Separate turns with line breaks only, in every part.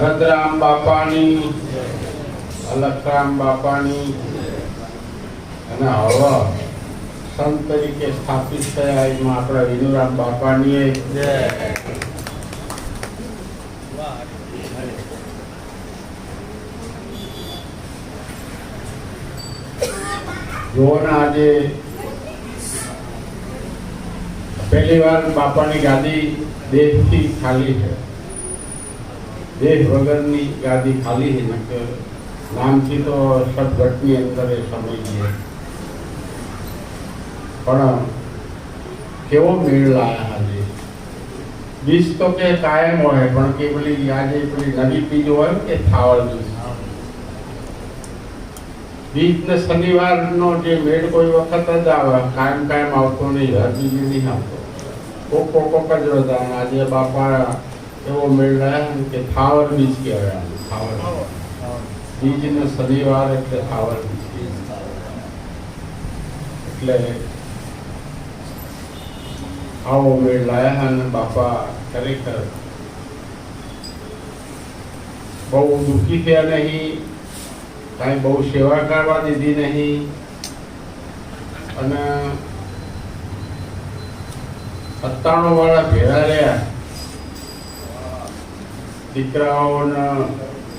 ભરતરામ બાપાની, અલખરામ બાપાની અને હવે સંત તરીકે સ્થાપિત થયા એમાં આપણા વિનુરામ બાપાની જોવાના આજે પહેલી વાર બાપાની ગાદી દેશથી ખાલી છે. દેહ વગરની ગાદી ખાલી છે નકર નામથી તો સદગટની અંદર એ સમય છે પણ કેવો મેળ લાયા આજે બીજ તો કે કાયમ હોય પણ કે પેલી આજે પેલી નવી બીજ હોય ને કે થાવળ બીજ બીજ ને શનિવારનો જે મેળ કોઈ વખત જ આવે કાયમ કાયમ આવતો નહીં હર બીજી નહીં આવતો કોક કોક કોક જ હતા અને આજે બાપા એવો મેળ લાયા કે થાવર બીજ કહેવાય. થાવર બીજ ને શનિવાર એટલે થાવર બીજ એટલે આવો મેળ લાયા અને બાપા ખરેખર બહુ દુઃખી થયા નહીં. કાંઈ બહુ સેવા કરવા દીધી નહીં. અને સત્તાણું વાળા ભેળા રહ્યા. દીકરાઓને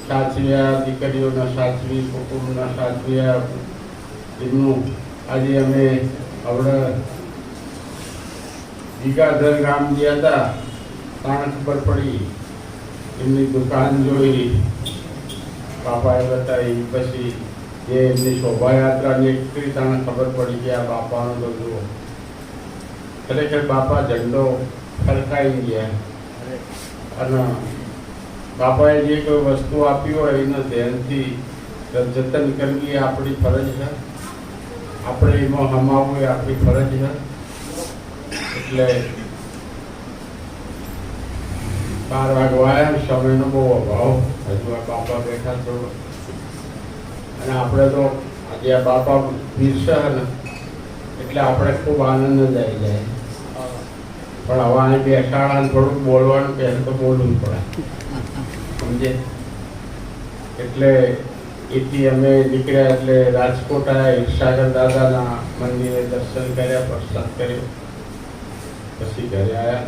સાચવ્યા દીકરીઓના સાચવી કુટુંબના સાચવ્યા એમનું આજે અમે આપણે વિગાધર ગામ ગયા હતા ત્યાં ખબર પડી? એમની દુકાન જોઈ. બાપાએ બતાવી, પછી જે એમની શોભાયાત્રાની નીકળી ત્યાં ખબર પડી કે આ બાપાનો તો જુઓ. ખરેખર બાપા ઝંડો ફરકાઈ ગયા. અને બાપાએ જે કોઈ વસ્તુ આપી હોય એને ધ્યાનથી જતન કરવી એ આપણી ફરજ છે. આપણે એમાં હમાવવું એ આપણી ફરજ છે. એટલે બાર વાગે આવ્યા સમયનો બહુ અભાવ. હજુ આ બાપા બેઠા છો. અને આપણે તો આજે આ બાપા પીરશે ને એટલે આપણે ખૂબ આનંદ જ આવી જાય. પણ હવે અહીં બેસાડા થોડુંક બોલવાનું પહેલું તો બોલવું પડે. સમજે? એટલે એથી અમે નીકળ્યા એટલે રાજકોટ આવ્યા ઈર્ષાગર દાદાના મંદિરે દર્શન કર્યા, પ્રસાદ કર્યો. પછી ઘરે આવ્યા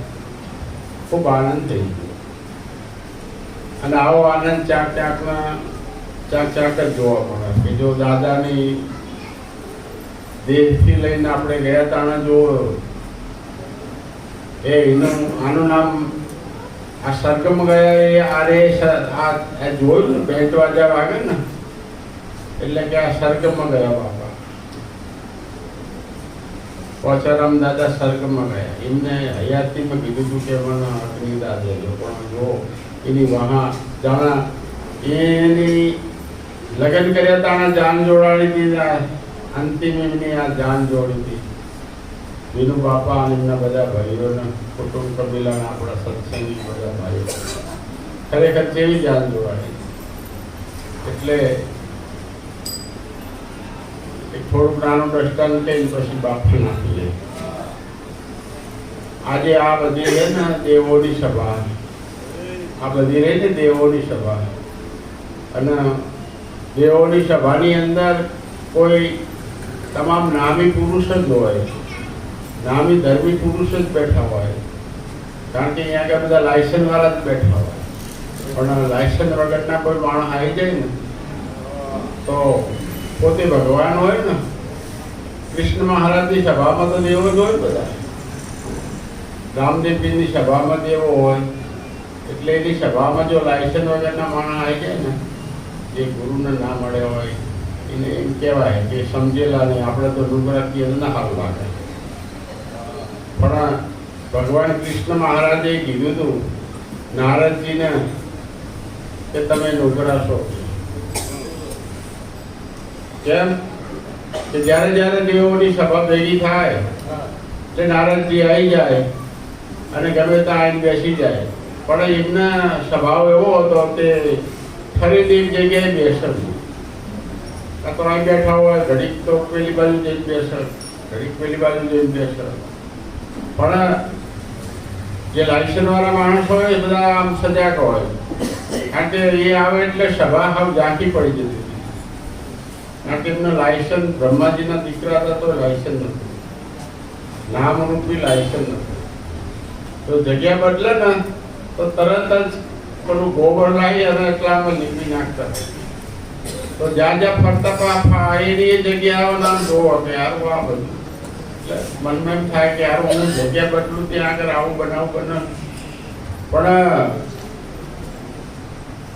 ખૂબ આનંદ થઈ ગયો. અને આવો આનંદ ચાક ચાકના ચાક ચાક જ જોવા મળે. કે જો દાદાની દેહથી લઈને આપણે ગયા તાણે જો એ એનું, આનું નામ આ સરગમ ગયા એ આરે સ- આ આ જોયું ને બેન્ટ વાજા વાગે ને એટલે કે આ સરગમ ગયા બાપા પોચારામ દાદા સરગમાં ગયા એમને હયાતીમાં કીધું હતું કે મને અગ્નિદા દેજો પણ જો એની વહા જાણા એની લગ્ન કર્યા તાણા જાન જોડાડી દીધા અંતિમ એમની આ જાન જોડી હતી વિનુ બાપા અને એમના બધા ભાઈઓને કુટુંબ કબીલાના આપણા સત્સંગી બધા ભાઈઓ. ખરેખર કેવી જાન જોડાડી એટલે એક થોડુંક નાનું દ્રષ્ટાંત કહીને પછી બાપુ નાખી લે આજે આ બધી રહે ને દેવોની સભા. આ બધી રહે ને દેવોની સભા. અને દેવોની સભાની અંદર કોઈ તમામ નામી પુરુષ જ હોય. નામી ધર્મી પુરુષ જ બેઠા હોય. કારણ કે અહીંયા આગળ બધા લાયસન્સ વાળા જ બેઠા હોય. પણ લાયસન્સ વગરના કોઈ માણસ આવી જાય ને, તો પોતે ભગવાન હોય ને, કૃષ્ણ મહારાજની સભામાં તો દેવો જ હોય બધા. રામદેવજીની સભામાં દેવો હોય. એટલે એની સભામાં જો લાયસન્સ વગરના માણસ આવી જાય ને, જે ગુરુને ના મળે હોય, એને એમ કહેવાય કે સમજેલા નહીં. આપણે તો ડુંગરાથી ના સારું લાગે પણ ભગવાન કૃષ્ણ મહારાજે કીધું હતું નારદજીને કે તમે નોકરા છો. કેમ? કે જ્યારે જ્યારે દેવોની સભા ભેગી થાય, તે નારદજી આવી જાય અને ગમે ત્યાં આવીને બેસી જાય. પણ એમના સ્વભાવ એવો હતો કે એક જગ્યાએ બેસે નહીં. કાં તો અહીં બેઠા હોય, ઘડીક તો પેલી બાજુ જઈને બેસર ઘડીક પેલી બાજુ જઈને બેસે પણ, જે લાયસન્સ વાળા માણસ હોય, એ બધા આમ સજાગ હોય. કારણ કે એ આવે એટલે સભા હાવ ઝાંખી પડી જતી હતી. કારણ કે એમને લાયસન્સ બ્રહ્માજીના દીકરા હતા તો લાયસન્સ નહોતું. નામ અનુપી લાયસન્સ નતું તો જગ્યા બદલે ને, તો તરત જ પેલું ગોબર લાવી અને એટલામાં લીપી નાખતા તો જ્યાં જ્યાં ફરતા પા એ જગ્યાઓ નામ જોવો કે આ બધું. મનમાં થાય કે યાર હું જગ્યા બદલું, ત્યાં આગળ આવું, બનાવું બને પણ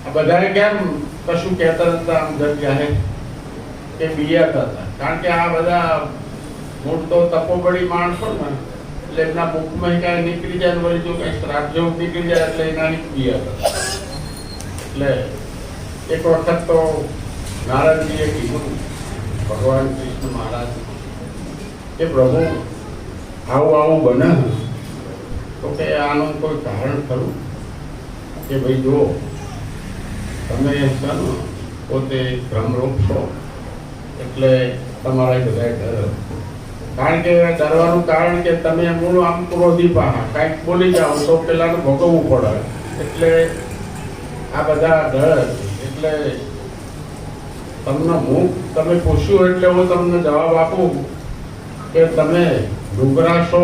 આ બધાએ કેમ કશું કહેતા હતા અંદર જગ્યાએ કે બિયાતા હતા. કારણ કે આ બધા મૂળ તો તપોબળી માણસો ને, એટલે એમના મુખમાં કાંઈ નીકળી જાય વળી જો કઈ શ્રાપ જેવું નીકળી જાય એટલે એના બિયાતા. એટલે એક વખત તો નારાયણજીએ કીધું, ભગવાન કૃષ્ણ મહારાજ કે પ્રભુ, આવું આવું બને તો કે આનું કોઈ કારણ ખરું? કે ભાઈ જો તમે છે પોતે ભ્રમરૂપ છો, એટલે તમારા બધા ડર. કારણ કે ડરવાનું કારણ કે તમે મૂળ આમ ક્રોધી પાહા કાંઈક બોલી જાઓ, તો પેલાને ભોગવવું પડે. એટલે આ બધા ડર, એટલે તમને હું તમે પૂછ્યું એટલે હું તમને જવાબ આપું. કે તમે ડુંગરા છો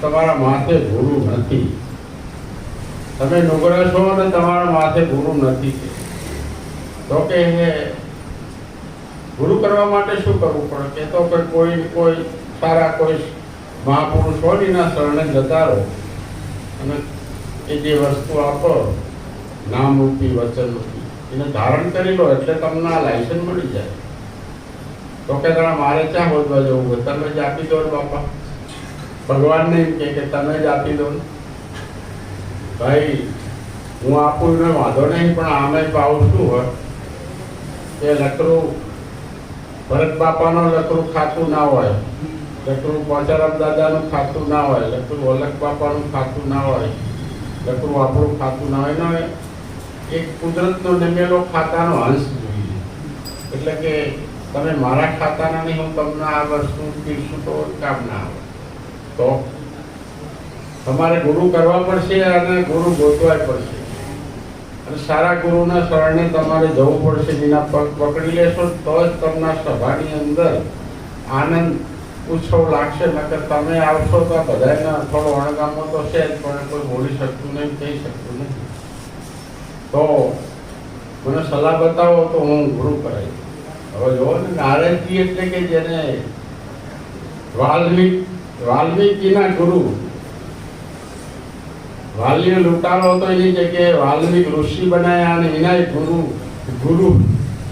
તમારા માથે ગુરુ નથી. તમે ડુંગરા છો અને તમારા માથે ગુરુ નથી તો કે ગુરુ કરવા માટે શું કરવું પડે? કે તો કોઈ કોઈ સારા કોઈ મહાપુરુષ હોય ને એના શરણે જતા રહો. અને એ જે વસ્તુ આપો નામ રૂપી વચન રૂપી એને ધારણ કરી લો એટલે તમને આ લાયસન્સ મળી જાય. તો કે તારા મારે ચા બોલવા જવું હોય? તમે જ આપી દો બાપા. ભગવાનને એમ કે તમે જ આપી દો ભાઈ, હું આપું ને વાંધો નહીં, પણ આમે ભાવ શું હોય? કે લકડું ભરત બાપાનો લકડું ખાતું ના હોય. લકરું પોચારામ દાદાનું ખાતું ના હોય. લકડું અલગ બાપાનું ખાતું ના હોય. લકડું આપણું ખાતું ના હોય. ને એક કુદરતનો નમેલો ખાતાનો અંશ જોઈએ. એટલે કે તમે મારા ખાતાના નહીં હું તમને આ વસ્તુ પીરશું તો કામ ના આવે. તો તમારે ગુરુ કરવા પડશે અને ગુરુ ગોતવાય પડશે. અને સારા ગુરુના શરણે તમારે જવું પડશે. જેના પગ પકડી લેશો તો જ તમને સભાની અંદર આનંદ ઉત્સવ લાગશે. નકર તમે આવશો તો બધાને થોડો અણગામો તો છે જ, પણ કોઈ બોલી શકતું નહીં, કહી શકતું નહીં. તો મને સલાહ બતાવો તો હું ગુરુ કરાવી હવે જુઓ ને એટલે કે જેને વાલ્મીક વાલ્મીકીના ગુરુ. વાલીએ લૂંટારો હતો એની જગ્યાએ વાલ્મીક ઋષિ બનાયા અને એના ગુરુ ગુરુ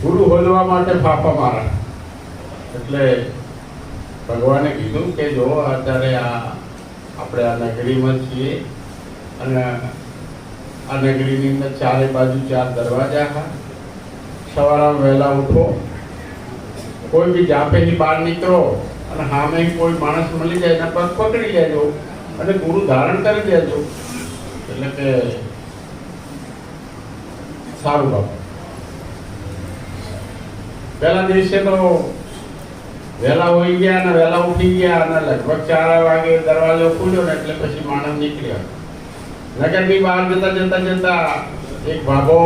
ગુરુ હોલવા માટે ફાફા મારા એટલે ભગવાને કીધું કે જો અત્યારે આ, આપણે આ નગરીમાં છીએ અને આ નગરીની અંદર ચારે બાજુ ચાર દરવાજા હા. સવારમાં વહેલા ઉઠો. કોઈ બી જાપેથી બહાર નીકળો અને સામે કોઈ માણસ મળી જાય એના પગ પકડી લેજો અને ગુરુ ધારણ કરી દેજો. એટલે કે સારું બાપુ. પહેલા દિવસે તો વહેલા હોઈ ગયા અને વહેલા ઉઠી ગયા અને લગભગ ચાર વાગે દરવાજો ખુલ્યો ને એટલે પછી માણસ નીકળ્યા. નગરની બહાર જતા જતા જતા એક ભાગો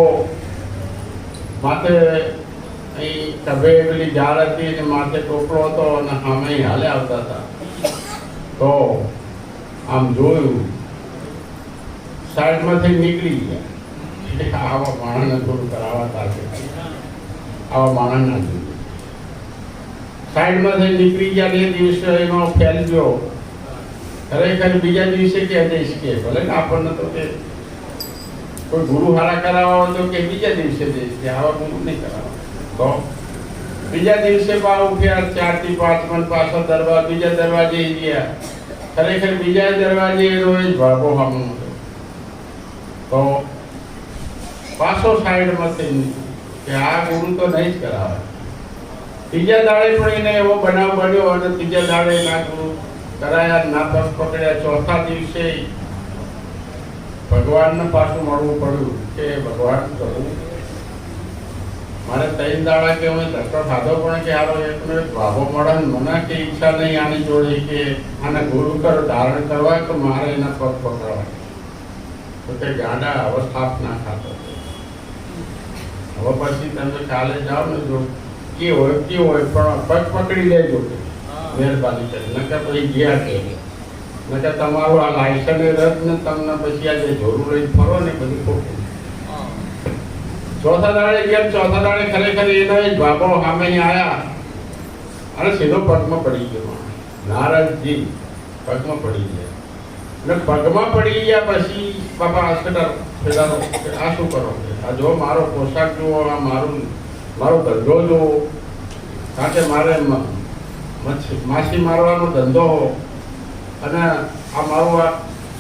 માથે ખભે પેલી ઝાડ હતી અને માથે ટોપલો હતો અને સામે હાલે આવતા હતા. તો આમ જોયું, સાઈડમાંથી નીકળી ગયા. આવા માણસને થોડું કરાવવા તાકે આવા માણસ ના જોઈએ. સાઈડમાંથી નીકળી ગયા બે દિવસે એનો ફેલ ગયો. ખરેખર બીજા દિવસે કે દઈશ કે ભલે આપણને તો કે કોઈ ગુરુ હારા કરાવવા હોય તો કે બીજા દિવસે દઈશ કે આવા ગુરુ નહીં કરાવવા. તો બીજા દિવસે બા ઉઠ્યા ચારથી પાંચ મન પાછો દરવાજ, બીજા દરવાજે ગયા. ખરેખર બીજા દરવાજે એનો જ ભાગો સામો તો પાછો સાઈડમાંથી કે આ ગુરુ તો નહીં જ કરાવે. ત્રીજા દાડે પણ એને એવો બનાવ બન્યો અને ત્રીજા દાડે ના ગુરુ કરાયા, ના પગ પકડ્યા. ચોથા દિવસે ભગવાનને પાછું મળવું પડ્યું કે ભગવાન પ્રભુ મારે ત્રણ દાડા કે હું ધક્કો ખાધો પણ કે આરો એકનો એક ભાભો મળે મને કે ઈચ્છા નહીં આની જોડે કે આને ગુરુ કર ધારણ કરવા કે મારે એના પગ પકડવા? તો તે ગાડા અવસ્થાપ ના ખાતો હવે પછી તમે કાલે જાઓ ને જો કે હોય કે હોય પણ પગ પકડી લેજો. મહેરબાની કરી. નકર પછી ગયા કે? નકર તમારું આ લાયસન્સ રદ ને તમને પછી આ જે જરૂર લઈને ફરો ને બધું ખોટું ચોથા દાડે કેમ? ચોથા દાડે ખરેખર એનો એક બાબો સામે આવ્યા અને સીધો પગમાં પડી ગયો નારદજી પગમાં પડી ગયા. અને પગમાં પડી ગયા પછી, બાપા હોસ્પિટલ પેલાનો આ શું કરો આ જો મારો પોશાક જુઓ, આ મારું, મારો ધંધો જુઓ. કારણ કે મારે માછી મારવાનો ધંધો અને આ મારું આ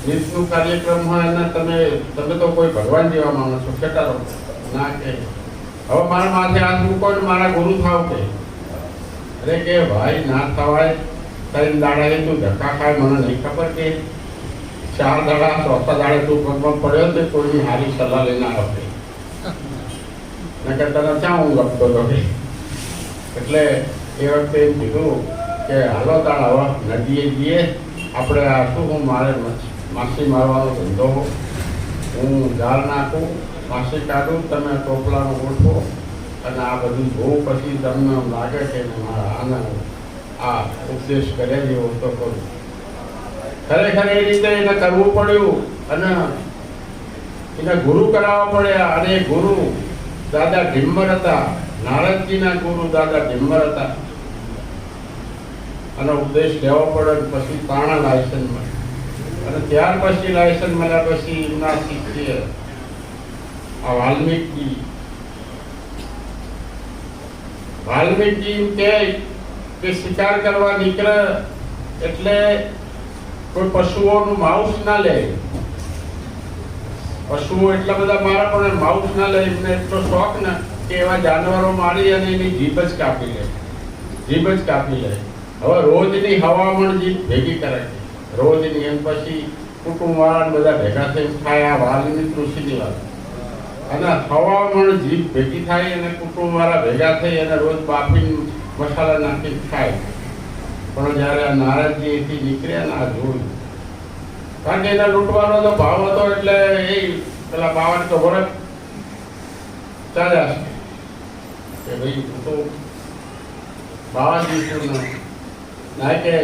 રીતનું કાર્યક્રમ હોય અને તમે તમે તો કોઈ ભગવાન જેવા માનો છો કેટલા રહો ના કે હવે મારા માથે હાથ મૂકો ને મારા ગુરુ થાવ કે. અરે કે ભાઈ ના થવાય તારી દાડા તું ધક્કા ખાય, મને નહીં ખબર કે. ચાર દાડા, ચોથા દાડે તું પગમાં પડ્યો તો કોઈની હારી સલાહ લઈને આવે નકર તને ક્યાં હું લખતો હતો એટલે એ વખતે એમ કીધું કે, હાલો તાણ, હવે નદીએ જઈએ આપણે આ શું, હું મારે માછી મારવાનો ધંધો હું જાળ નાખું માછી કાઢું તમે ટોપલાનો ગોઠવો અને આ બધું જોઉં પછી તમને લાગે કે મારા આને આ ઉપદેશ કરે જેવો કરું. ખરેખર એ રીતે એને કરવું પડ્યું અને એને ગુરુ કરાવવા પડ્યા અને ગુરુ દાદા ઢિમ્બર હતા. નારદજીના ગુરુ દાદા ઢિમ્બર હતા. અને ઉપદેશ લેવો પડે પછી તાણા લાયસન્સ મળે. અને ત્યાર પછી લાયસન્સ મળ્યા પછી એમના શિષ્ય આ વાલ્મીકી. વાલ્મીકી કે શિકાર કરવા નીકળે એટલે કોઈ પશુઓનું માઉસ ના લે. પશુઓ એટલા બધા મારા પણ માઉસ ના લે, એમને એટલો શોખ ને કે એવા જાનવરો મારી અને એની જીભ જ કાપી લે. જીભ જ કાપી લે. હવે રોજની હવામણ જીભ ભેગી કરે રોજની એમ પછી કુટુંબ વાળા બધા ભેગા થઈને ખાય વાલની કૃષિની વાત. અને હવામણ જીભ ભેગી થાય અને કુટુંબ વાળા ભેગા થઈ અને રોજ બાફી મસાલા નાખી ખાય. પણ જ્યારે આ નારાજજી એથી નીકળ્યા ને આ જોયું કારણ કે એના લૂંટવાનો તો ભાવ હતો એટલે એ પેલા બાવાને તો વરસ ચાલ્યા છે કે ભાઈ, હું તો બાવાજી છું ના કે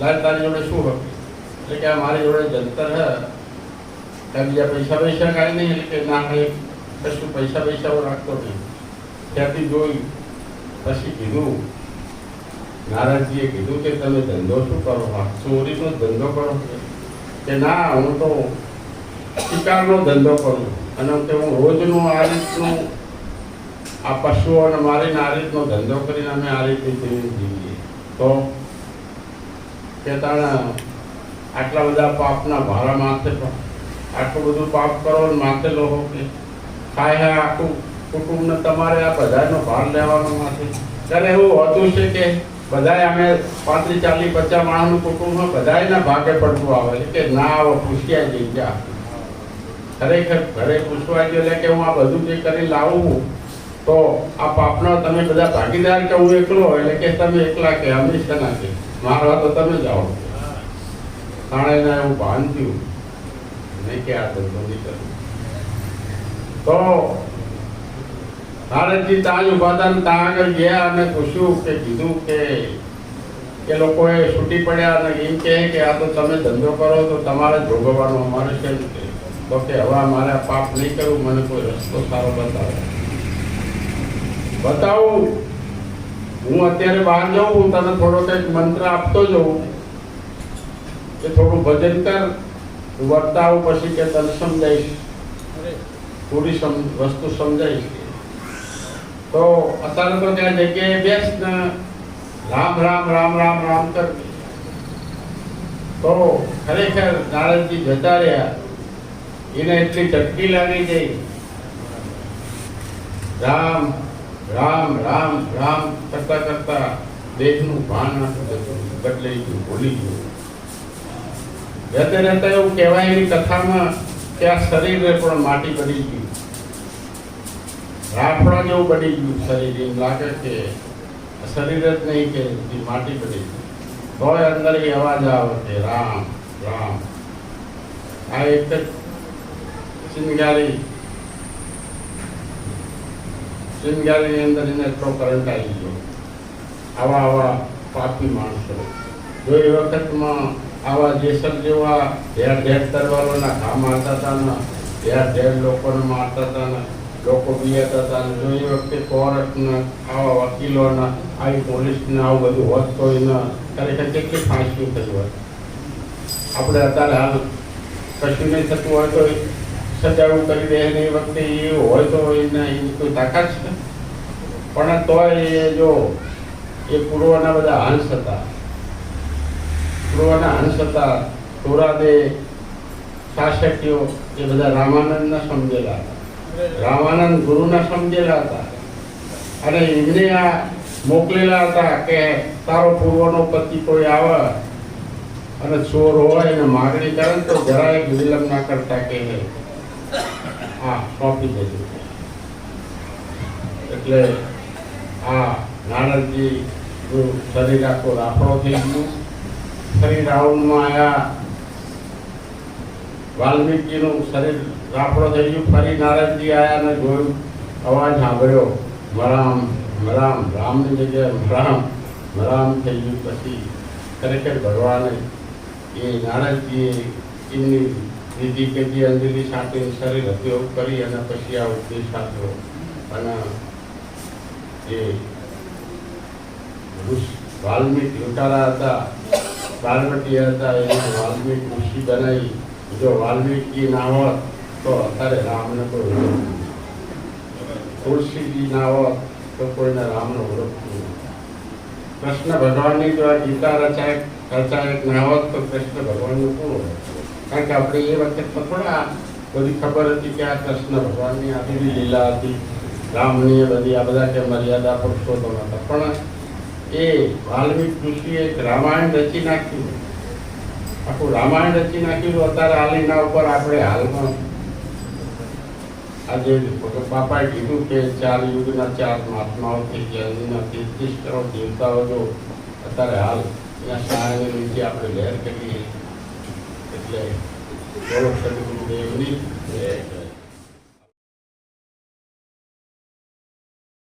લાલ તારી જોડે શું હતું એટલે કે આ મારી જોડે જંતર હે. બીજા પૈસા પૈસા કાંઈ નહીં, એટલે કે ના ભાઈ કશું પૈસા પૈસાઓ રાખતો નહીં. ત્યાંથી જોયું પછી કીધું, નારાજજીએ કીધું કે તમે ધંધો શું કરો? ચોરીનો ધંધો કરો. કે ના, હું તો શિકારનો ધંધો કરું. અને કે હું રોજનું આ રીતનું આ પશુઓને મારીને આ રીતનો ધંધો કરીને અમે આ રીતે જીવી જીવીએ. તો કે તાણે આટલા બધા પાપના ભારા માથે આટલું બધું પાપ કરો માથે લો કે હે આખું કુટુંબને તમારે આ બધાનો ભાર લેવાનો નથી ત્યારે એવું હતું છે કે બધાય અમે પાંત્રીસ, ચાલીસ, પચાસ માણસનું કુટુંબ હોય બધાયના ભાગે પડતું આવે છે કે ના આવો, પૂછ્યા જઈ જા. ખરેખર ઘરે પૂછવા ગયો એટલે કે હું આ બધું જે કરી લાવું તો આ પાપનો તમે બધા ભાગીદાર કે હું એકલો એટલે કે તમે એકલા કે અમે શેના કે? મારવા તો તમે જાઓ. તાણે એવું ભાન થયું. નહીં કે આ ધંધો નહીં કરવો તો ભારતજી તાજ ને ત્યાં આગળ ગયા અને પૂછ્યું કે, કીધું કે એ લોકોએ છૂટી પડ્યા અને એમ કહે કે, આ તો તમે ધંધો કરો તો તમારે ભોગવવાનો અમારે કેમ છે? તો કે હવે મારે પાપ નહીં કરવું, મને કોઈ રસ્તો સારો બતાવો. બતાવું. હું અત્યારે બહાર જાઉં, હું તને થોડો કંઈક મંત્ર આપતો જઉં. કે થોડું ભજન કર. વર્તાવ પછી કે તને સમજાઈશ થોડી વસ્તુ સમજાઈશ તો અત્યારે તો ત્યાં જગ્યાએ બેસ ને રામ રામ રામ રામ રામ કર તો ખરેખર નારદજી જતા રહ્યા એને એટલી ચટકી લાગી ગઈ. રામ રામ રામ રામ કરતા કરતા દેશનું ભાન નથી બદલાઈ ગયું, ભૂલી ગયું. રહેતા રહેતા એવું કહેવાય એની કથામાં આ શરીરે પણ માટી બની ગયું. રાફડા જેવું બની ગયું શરીર. એમ લાગે કે શરીર જ નહીં કે માટી બની ગયું તોય અંદર એ અવાજ આવે છે રામ રામ. આ એક જ ચિનગારી ચિંગારીની અંદર એને એટલો કરંટ આવી ગયો. આવા આવા પાપી માણસો. જો એ વખતમાં આવા જેસર જેવા ઢેર ઢેર તરવારોના ઘા મારતા હતા ને, ઢેર ઢેર લોકોને મારતા હતા ને, લોકો બિયાતા હતા ને, જો એ વખતે કોર્ટને આવા વકીલોના, આવી પોલીસને આવું બધું હોત તો એને ખરેખર કેટલી ફાંસી થઈ હોત આપણે અત્યારે હાલ કશું નહીં થતું હોય તો સજાવું કરી દે એ વખતે એ હોય તો એને એની કોઈ તાકાત છે? પણ તોય જો, એ પૂર્વના બધા હાંસ હતા પૂર્વના હંસ હતા ટોરાદે શાસકીઓ એ બધા રામાનંદના સમજેલા હતા. રામાનંદ ગુરુના સમજેલા હતા. અને એમને આ મોકલેલા હતા કે તારો પૂર્વનો પતિ કોઈ આવે અને ચોર હોય અને માગણી કરે તો જરાય વિલંબ ના કરતા કે હા, સોંપી દેજો. એટલે આ નારદજી શરીર આખો રાફડો થઈ ગયું. ફરી રાઉન્ડમાં આવ્યા વાલ્મીકીનું શરીર રાફડો થઈ ગયું. ફરી નારદજી આવ્યા અને જોયું. અવાજ સાંભળ્યો. મરામ મરામ, રામની જગ્યાએ રામ મરામ થઈ ગયું. પછી ખરેખર ભગવાને એ નારદજીએ એમની વિધિ કે જે અંજલિ સાથે શરીર ઉપયોગ કરી અને પછી આ ઉપદેશ આપ્યો. અને એ વાલ્મીક લૂંટારા હતા. પાર્વતી હતા એ વાલ્મીક ઋષિ બનાવી. જો વાલ્મીકી ના હોત તો અત્યારે રામને કોઈ તુલસીજી ના હોત તો કોઈને રામનો ઓળખતું કૃષ્ણ ભગવાનની જો આ ગીતા રચાય રચાયક ના હોત તો કૃષ્ણ ભગવાનનું કોણ? કારણ કે આપણે એ વખતે થોડા બધી ખબર હતી કે આ કૃષ્ણ ભગવાનની આ બધી લીલા હતી, રામની બધી, આ બધા કે મર્યાદા પુરુષોત્તમ હતા. પણ એ વાલ્મીક ઋષિએ એક રામાયણ રચી નાખ્યું આખું રામાયણ રચી નાખ્યું અત્યારે હાલીના ઉપર આપણે હાલમાં આજે બાપાએ કીધું કે ચાર યુગના ચાર મહાત્માઓ થઈ ગયા એના તેત્રીસ કરોડ દેવતાઓ જો અત્યારે હાલ એના સહાયને લીધે આપણે લહેર કરીએ એટલે બોલો સદગુરુદેવની જય.